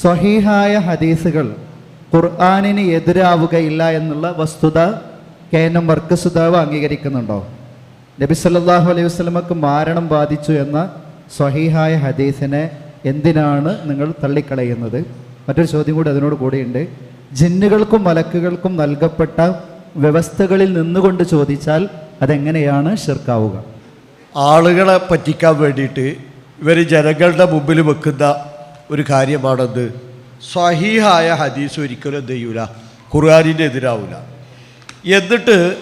സ്വഹീഹായ ഹദീസുകൾ ഖുർആാനിന് എതിരാവുകയില്ല എന്നുള്ള വസ്തുത കെ എൻ എം വർക്കസുതാവ് അംഗീകരിക്കുന്നുണ്ടോ? നബി സല്ലാഹു അലൈഹി വസ്ലമക്ക് മാരണം ബാധിച്ചു എന്ന സ്വഹീഹായ ഹദീസിനെ എന്തിനാണ് നിങ്ങൾ തള്ളിക്കളയുന്നത്? മറ്റൊരു ചോദ്യം കൂടി അതിനോട് കൂടിയുണ്ട്. ജിന്നുകൾക്കും മലക്കുകൾക്കും നൽകപ്പെട്ട വ്യവസ്ഥകളിൽ നിന്നുകൊണ്ട് ചോദിച്ചാൽ അതെങ്ങനെയാണ് ഷിർക്കാവുക ആളുകളെ പറ്റിക്കാൻ വേണ്ടിയിട്ട് ഇവർ ജനങ്ങളുടെ മുമ്പിൽ വെക്കുന്ന ഒരു കാര്യമാണത്. സ്വഹീഹായ ഹദീസ് ഒരിക്കലും എന്ത് ചെയ്യൂല? ഖുർആാനിന്റെ എതിരാവില്ല എന്നിട്ട്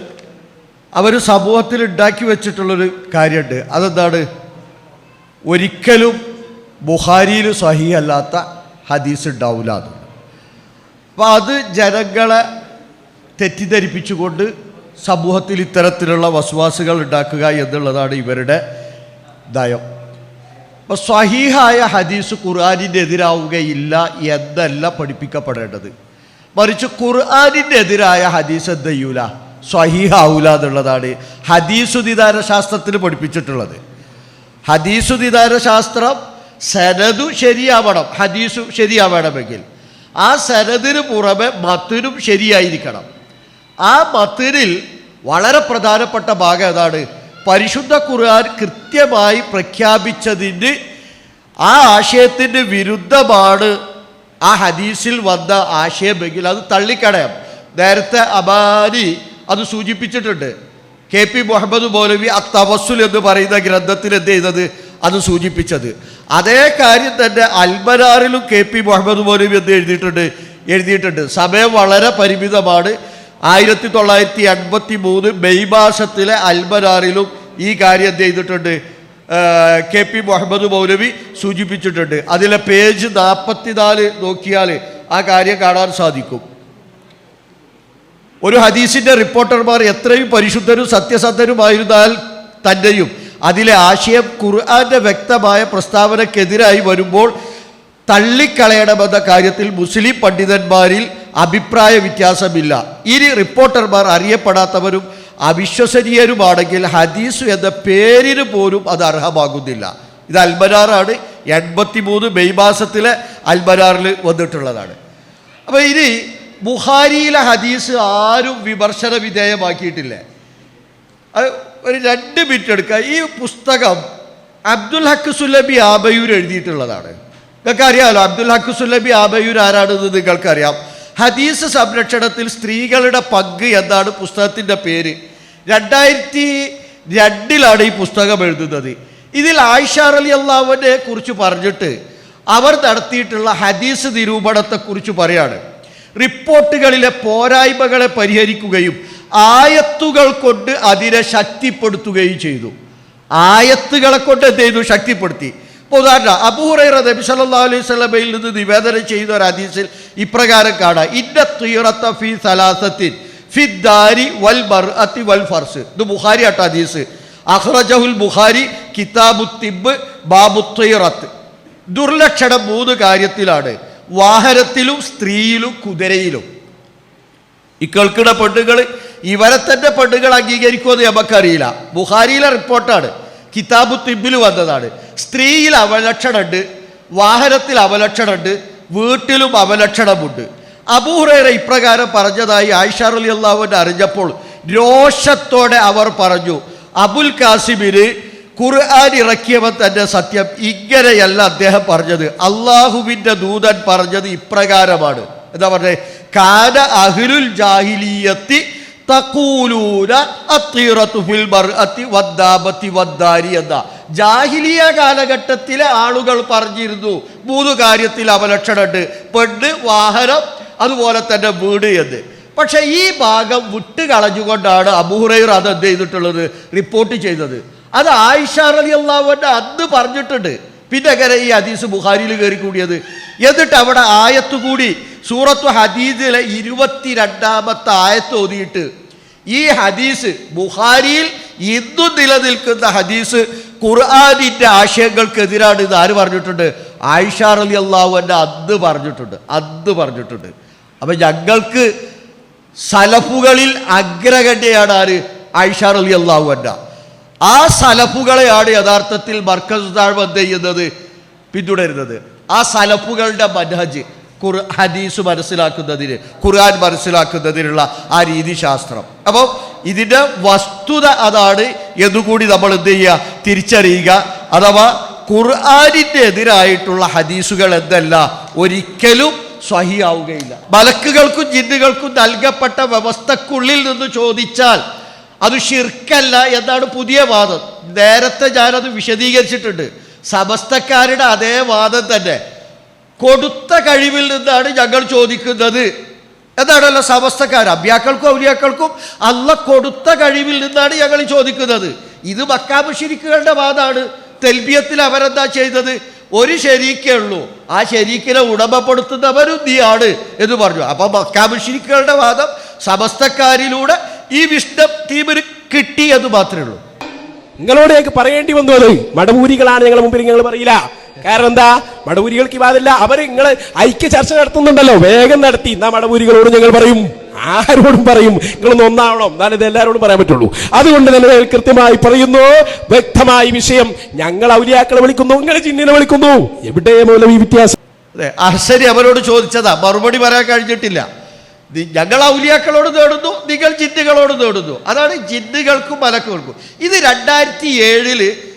അവർ സമൂഹത്തിൽ ഉണ്ടാക്കി വെച്ചിട്ടുള്ളൊരു കാര്യമുണ്ട് അതെന്താണ്? ഒരിക്കലും ബുഹാരിയിൽ സ്വഹീ അല്ലാത്ത ഹദീസ് ഉണ്ടാവില്ല അത് അപ്പോൾ അത് ജനങ്ങളെ തെറ്റിദ്ധരിപ്പിച്ചുകൊണ്ട് സമൂഹത്തിൽ ഇത്തരത്തിലുള്ള വസ്വാസുകൾ ഉണ്ടാക്കുക എന്നുള്ളതാണ് ഇവരുടെ നയം. സ്വഹീഹായ ഹദീസ് ഖുർആാനിന്റെ എതിരാവുകയില്ല എന്നല്ല പഠിപ്പിക്കപ്പെടേണ്ടത്. മറിച്ച് ഖുർആാനിന്റെ എതിരായ ഹദീസ് എന്ത് ചെയ്യൂല സ്വഹീഹാവൂല എന്നുള്ളതാണ് ഹദീസുദിതാര ശാസ്ത്രത്തിൽ പഠിപ്പിച്ചിട്ടുള്ളത്. ഹദീസുദിതാര ശാസ്ത്രം സനതു ശരിയാവണം ഹദീസു ശരിയാവണമെങ്കിൽ. ആ സനദിന് പുറമെ മത്തിനും ശരിയായിരിക്കണം. ആ മത്തിനിൽ വളരെ പ്രധാനപ്പെട്ട ഭാഗം ഏതാണ്? പരിശുദ്ധ ഖുർആൻ കൃത്യമായി പ്രഖ്യാപിച്ചതിന് ആ ആശയത്തിന്റെ വിരുദ്ധമാണ് ആ ഹദീസിൽ വന്ന ആശയമെങ്കിൽ അത് തള്ളിക്കളയാം. നേരത്തെ അബാനി അത് സൂചിപ്പിച്ചിട്ടുണ്ട്. കെ പി മുഹമ്മദ് മൗലവി ആ തവസുൽ എന്ന് പറയുന്ന ഗ്രന്ഥത്തിൽ എന്ത് ചെയ്തത് അത് സൂചിപ്പിച്ചത്. അതേ കാര്യം തന്നെ അൽമനാറിലും കെ പി മുഹമ്മദ് മൗലവി എന്ത് എഴുതിയിട്ടുണ്ട്? എഴുതിയിട്ടുണ്ട്. സമയം വളരെ പരിമിതമാണ്. ആയിരത്തി തൊള്ളായിരത്തി എൺപത്തി മൂന്ന് മെയ് മാസത്തിലെ അൽമനാറിലും ഈ കാര്യം എന്ത് ചെയ്തിട്ടുണ്ട്? കെ പി മുഹമ്മദ് മൗലവി സൂചിപ്പിച്ചിട്ടുണ്ട്. അതിലെ പേജ് നാൽപ്പത്തിനാല് നോക്കിയാൽ ആ കാര്യം കാണാൻ സാധിക്കും. ഒരു ഹദീസിന്റെ റിപ്പോർട്ടർമാർ എത്രയും പരിശുദ്ധരും സത്യസന്ധരുമായിരുന്നാൽ തന്നെയും അതിലെ ആശയം ഖുർആാന്റെ വ്യക്തമായ പ്രസ്താവനക്കെതിരായി വരുമ്പോൾ തള്ളിക്കളയണമെന്ന കാര്യത്തിൽ മുസ്ലിം പണ്ഡിതന്മാരിൽ അഭിപ്രായ വ്യത്യാസമില്ല. ഇനി റിപ്പോർട്ടർമാർ അറിയപ്പെടാത്തവരും അവിശ്വസനീയരുമാണെങ്കിൽ ഹദീസ് എന്ന പേരിന് പോലും അത് അർഹമാകുന്നില്ല. ഇത് അൽബരാറാണ് എൺപത്തി മൂന്ന് മെയ് മാസത്തിലെ അൽബരാറിൽ വന്നിട്ടുള്ളതാണ്. അപ്പോൾ ഇനി ബുഹാരിയിലെ ഹദീസ് ആരും വിമർശന വിധേയമാക്കിയിട്ടില്ല. ഒരു രണ്ട് മിനിറ്റ് എടുക്കുക. ഈ പുസ്തകം അബ്ദുൽ ഹക്ക് സുലബി ആബയൂർ എഴുതിയിട്ടുള്ളതാണ്. നിങ്ങൾക്ക് അറിയാമല്ലോ അബ്ദുൽ ഹക്ക് സുലബി ആബയൂർ ആരാണെന്ന് നിങ്ങൾക്കറിയാം. ഹദീസ് സംരക്ഷണത്തിൽ സ്ത്രീകളുടെ പങ്ക് എന്നാണ് പുസ്തകത്തിന്റെ പേര്. രണ്ടായിരത്തി രണ്ടിലാണ് ഈ പുസ്തകം എഴുതുന്നത്. ഇതിൽ ആയിഷ അലി അള്ളാഹുവിനെ കുറിച്ച് പറഞ്ഞിട്ട് അവർ നടത്തിയിട്ടുള്ള ഹദീസ് നിരൂപണത്തെക്കുറിച്ച് പറയാണ്. റിപ്പോർട്ടുകളിലെ പോരായ്മകളെ പരിഹരിക്കുകയും ആയത്തുകൾ കൊണ്ട് അതിനെ ശക്തിപ്പെടുത്തുകയും ചെയ്തു. ആയത്തുകളെ കൊണ്ട് എന്ത് ചെയ്തു? ശക്തിപ്പെടുത്തി. ഉദാഹരണം അബൂറൈ നബി സല്ലാ അലൈഹി സ്വലമയിൽ നിന്ന് നിവേദനം ചെയ്ത ഒരു ഹദീസിൽ ഇപ്രകാരം കാണാം. ഇന്ന തുയറത്ത ഫി സലാസത്തിൻ ഫി ദാരി വൽ ബർഅത്തി വൽ ഫർസ് ഇത് ബുഖാരി ആട്ടോ ഹദീസ്. അഹ്റജഹുൽ ബുഖാരി കിതാബു തിബ് ബാബു തുയറത്ത് ദുർലക്ഷണം മൂന്ന് കാര്യത്തിലാണ്. വാഹനത്തിലും സ്ത്രീയിലും കുതിരയിലും. ഈ കേൾക്കുന്ന പെണ്ണുകൾ ഇവരെ തന്നെ പെണ്ണുകൾ അംഗീകരിക്കുമെന്ന് നമുക്കറിയില്ല. ബുഹാരിയിലെ റിപ്പോർട്ടാണ്. കിതാബു തിബിൽ വന്നതാണ്. സ്ത്രീയിൽ അവലക്ഷണമുണ്ട് വാഹനത്തിൽ അവലക്ഷണമുണ്ട് വീട്ടിലും അവലക്ഷണമുണ്ട് അബൂഹുറേറെ ഇപ്രകാരം പറഞ്ഞതായി ആയിഷാർ അലി അള്ളാഹുവിനെ അറിഞ്ഞപ്പോൾ രോഷത്തോടെ അവർ പറഞ്ഞു അബുൽ കാസിമിന് ഖുർആൻ ഇറക്കിയവൻ തന്റെ സത്യം ഇങ്ങനെയല്ല അദ്ദേഹം പറഞ്ഞത്. അള്ളാഹുവിന്റെ ദൂതൻ പറഞ്ഞത് ഇപ്രകാരമാണ്. എന്താ പറഞ്ഞത് കാന അഹ്ലുൽ ജാഹിലിയത്തി തഖൂലൂന അത്തീറത്തു ഫിൽ ബർഅത്തി വദ്ദാബത്തി വദ്ദാരി ജാഹിലിയ കാലഘട്ടത്തിലെ ആളുകൾ പറഞ്ഞിരുന്നു മൂന്ന് കാര്യത്തിൽ അവലക്ഷണമുണ്ട്. പെണ്ണ് വാഹനം അതുപോലെ തന്നെ വീട് എന്ന്. പക്ഷെ ഈ ഭാഗം വിട്ട് കളഞ്ഞുകൊണ്ടാണ് അബൂഹുറൈർ അത് എന്ത് ചെയ്തിട്ടുള്ളത്? റിപ്പോർട്ട് ചെയ്തത്. അത് ആയിഷ അലി അള്ളാഹുവിന്റെ അന്ന് പറഞ്ഞിട്ടുണ്ട്. പിന്നെ ഈ ഹദീസ് ബുഹാരിയിൽ കയറി കൂടിയത്? എന്നിട്ട് അവിടെ ആയത്ത് കൂടി സൂറത്തു ഹദീസിലെ ഇരുപത്തിരണ്ടാമത്തെ ആയത്ത് ഓതിയിട്ട് ഈ ഹദീസ് ബുഹാരിയിൽ ഇന്നും നിലനിൽക്കുന്ന ഹദീസ് ഖുർആാനിന്റെ ആശയങ്ങൾക്കെതിരാണ് ഇത് ആര് പറഞ്ഞിട്ടുണ്ട്? ആയിഷാർ അലി അള്ളാഹു എന്റെ അന്ന് പറഞ്ഞിട്ടുണ്ട് അന്ന് പറഞ്ഞിട്ടുണ്ട്. അപ്പം ഞങ്ങൾക്ക് സലഫുകളിൽ അഗ്രഗണ്യയാണ് ആര്? ആയിഷാർ അലി അള്ളാഹു എന്റെ ആ സലഫുകളെയാണ് യഥാർത്ഥത്തിൽ മർക്കസ് താഴ്വ എന്ത് ചെയ്യുന്നത്? പിന്തുടരുന്നത്. ആ സലഫുകളുടെ മനഹജ് ഖുർ ഹദീസ് മനസ്സിലാക്കുന്നതിന് ഖുർആൻ മനസ്സിലാക്കുന്നതിനുള്ള ആ രീതി ശാസ്ത്രം അപ്പോൾ ഇതിന്റെ വസ്തുത അതാണ് എന്നുകൂടി നമ്മൾ എന്ത് ചെയ്യുക? തിരിച്ചറിയുക. അഥവാ ഖുർആാനിന്റെ എതിരായിട്ടുള്ള ഹദീസുകൾ എന്തല്ല? ഒരിക്കലും സ്വഹിയാവുകയില്ല മലക്കുകൾക്കും ജിന്നുകൾക്കും നൽകപ്പെട്ട വ്യവസ്ഥക്കുള്ളിൽ നിന്ന് ചോദിച്ചാൽ അത് ഷിർക്കല്ല എന്നാണ് പുതിയ വാദം. നേരത്തെ ഞാനത് വിശദീകരിച്ചിട്ടുണ്ട്. സമസ്തക്കാരുടെ അതേ വാദം തന്നെ. കൊടുത്ത കഴിവിൽ നിന്നാണ് ഞങ്ങൾ ചോദിക്കുന്നത്. എന്നാണല്ലോ സമസ്തക്കാർ? അബ്യാക്കൾക്കും ഔലിയാക്കൾക്കും അല്ല കൊടുത്ത കഴിവിൽ നിന്നാണ് ഞങ്ങൾ ചോദിക്കുന്നത്. ഇത് മക്കാബ് ഷിരിക്കുകളുടെ വാദമാണ് തെൽബിയത്തിൽ അവരെന്താ ചെയ്തത്? ഒരു ശരീക്കേ ഉള്ളൂ. ആ ശരീക്കിനെ ഉടമപ്പെടുത്തുന്നവരും നീയാണ് എന്ന് പറഞ്ഞു. അപ്പൊ മക്കാമുഷിരിക്കുകളുടെ വാദം സമസ്തക്കാരിലൂടെ ഈ വിഷ്ണു ടീമിന് കിട്ടി അത് മാത്രമേ ഉള്ളൂ. നിങ്ങളോട് ഞങ്ങൾക്ക് പറയേണ്ടി വന്നു അത്. മടവൂരികളാണ് ഞങ്ങൾ മുമ്പിൽ നിങ്ങൾ പറയില്ല. കാരണം എന്താ? മടവൂരികൾക്ക് ഈ വാദില്ല അവർ നിങ്ങൾ ഐക്യ ചർച്ച നടത്തുന്നുണ്ടല്ലോ. വേഗം നടത്തി. എന്നാ മടവൂരികളോട് ഞങ്ങൾ പറയും? ആരോടും പറയും? നിങ്ങളൊന്ന് ഒന്നാവണം. എന്നാലും ഇത് എല്ലാവരോടും പറയാൻ പറ്റുള്ളൂ. അതുകൊണ്ട് തന്നെ ഞങ്ങൾ കൃത്യമായി പറയുന്നു. വ്യക്തമായി വിഷയം. ഞങ്ങൾ ഔലിയാക്കളെ വിളിക്കുന്നു. നിങ്ങൾ ചിഹ്നിനെ വിളിക്കുന്നു. എവിടെ മൂലം ഈ വ്യത്യാസം? അതെ അർശരി അവരോട് ചോദിച്ചതാ. മറുപടി പറയാൻ കഴിഞ്ഞിട്ടില്ല. ഞങ്ങൾ ഔലിയാക്കളോട് നേടുന്നു നിങ്ങൾ ജിന്നുകളോട് നേടുന്നു. അതാണ് ജിന്നുകൾക്കും മലക്കുകൾക്കും. ഇത് രണ്ടായിരത്തി ഏഴിൽ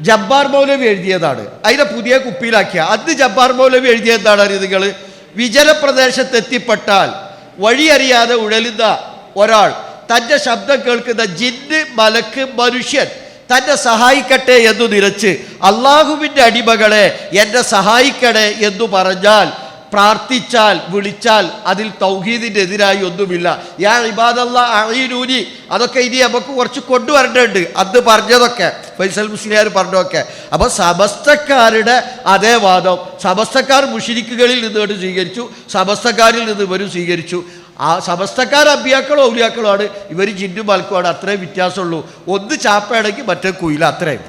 ജബ്ബാർ മൗലവി എഴുതിയതാണ്. അതിനെ പുതിയ കുപ്പിയിലാക്കിയ. അന്ന് ജബ്ബാർ മൗലവി എഴുതിയതാണ് നിങ്ങൾ വിജനപ്രദേശത്തെത്തിപ്പെട്ടാൽ വഴിയറിയാതെ ഉഴലുന്ന ഒരാൾ തന്റെ ശബ്ദം കേൾക്കുന്ന ജിന്ന് മലക്ക് മനുഷ്യൻ തന്നെ സഹായിക്കട്ടെ എന്നു നിരച്ച് അള്ളാഹുവിന്റെ അടിമകളെ എന്നെ സഹായിക്കണേ എന്നു പറഞ്ഞാൽ പ്രാർത്ഥിച്ചാൽ വിളിച്ചാൽ അതിൽ തൗഹീദിന്റെ എതിരായി ഒന്നുമില്ല. യാ ഇബാദല്ല അഴീനൂനി അതൊക്കെ ഇനി നമുക്ക് കുറച്ച് കൊണ്ടുവരേണ്ടതുണ്ട്. അത് പറഞ്ഞതൊക്കെ ഫൈസൽ മുസ്ലിയാർ പറഞ്ഞതൊക്കെ. അപ്പോൾ സമസ്തക്കാരുടെ അതേ വാദം. സമസ്തക്കാർ മുഷിരിക്കുകളിൽ നിന്നുകൊണ്ട് സ്വീകരിച്ചു. സമസ്തക്കാരിൽ നിന്ന് ഇവരും സ്വീകരിച്ചു. ആ സമസ്തക്കാർ അബിയാക്കളോ ഔലിയാക്കളോ ആണ് ഇവർ ജിന്നും മൽക്കുമാണ്. അത്രയും വ്യത്യാസമുള്ളൂ. ഒന്ന് ചാപ്പയാണെങ്കിൽ മറ്റേ കുയില അത്രയും.